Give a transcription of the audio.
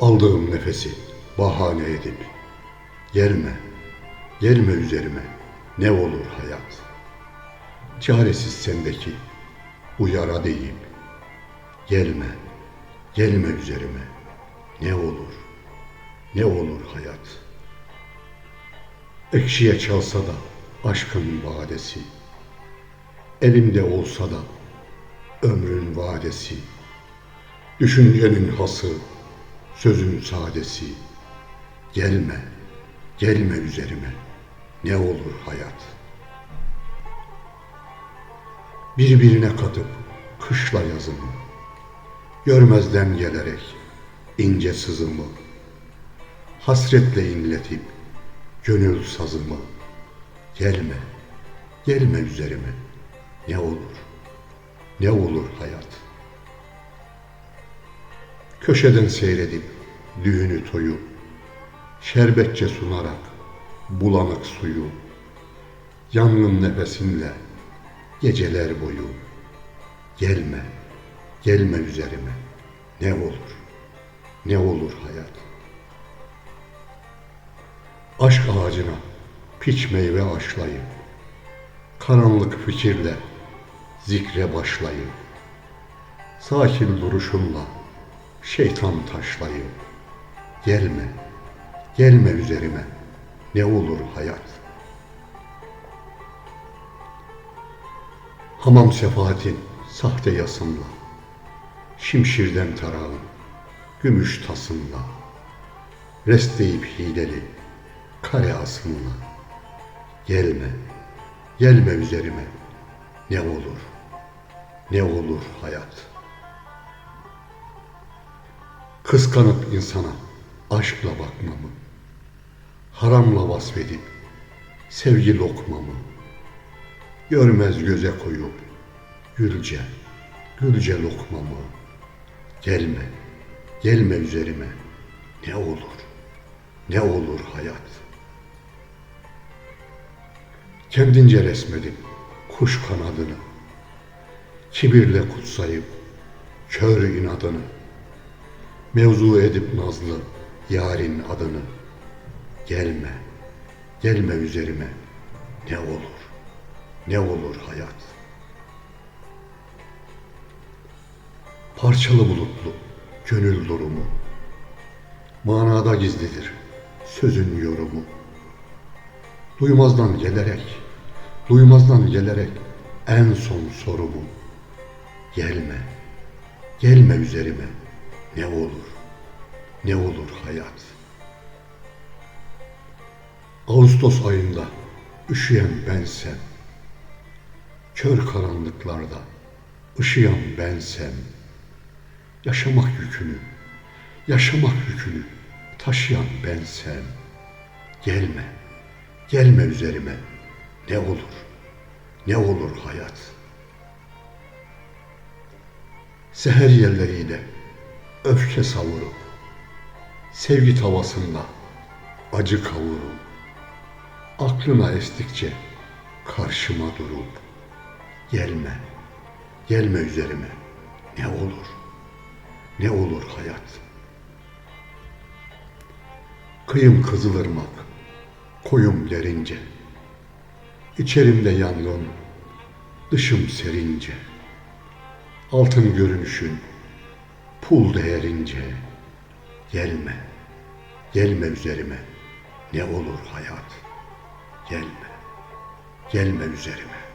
Aldığım nefesi bahane edip gelme, gelme üzerime ne olur hayat. Çaresiz sendeki uyara deyip gelme, gelme üzerime ne olur, ne olur hayat. Ekşiye çalsa da aşkın vadesi, elimde olsa da ömrün vadesi, düşüncenin hası, sözün sadesi, gelme, gelme üzerime, ne olur hayat. Birbirine katıp kışla yazımı, görmezden gelerek ince sızımı, hasretle inletip gönül sazımı, gelme, gelme üzerime, ne olur, ne olur hayat. Köşeden seyredip düğünü toyu, şerbetçe sunarak bulanık suyu, yangın nefesinle geceler boyu, gelme, gelme üzerime, ne olur, ne olur hayat. Aşk ağacına piç meyve aşlayıp, karanlık fikirle zikre başlayıp, sakin duruşunla şeytan taşlayıp, gelme, gelme üzerime, ne olur hayat. Hamam sefaatin sahte yasınla, şimşirden tarağın, gümüş tasınla, resteyip hileli, kare asınla, gelme, gelme üzerime, ne olur, ne olur hayat. Kıskanıp insana aşkla bakmamı, haramla vasfedip sevgi lokmamı, görmez göze koyup gülce, gülce lokmamı, gelme, gelme üzerime, ne olur, ne olur hayat. Kendince resmedip kuş kanadını, kibirle kutsayıp kör inadını, mevzu edip nazlı yarın adını, gelme, gelme üzerime, ne olur, ne olur hayat. Parçalı bulutlu gönül durumu, manada gizlidir sözün yorumu. Duymazdan gelerek, duymazdan gelerek en son sorumu, gelme, gelme üzerime, ne olur, ne olur hayat. Ağustos ayında üşüyen bensem, kör karanlıklarda ışıyan bensem, yaşamak yükünü, yaşamak yükünü taşıyan bensem, gelme, gelme üzerime, ne olur, ne olur hayat. Seher yerleriyle öfke savurup, sevgi tavasında acı kavurup, aklına estikçe karşıma durup, gelme, gelme üzerime, ne olur, ne olur hayat. Kıyım kızılırmak, koyum derince, içerimde yangın, dışım serince, altın görünüşün, pul değerince, gelme, gelme üzerime, ne olur hayat, gelme, gelme üzerime.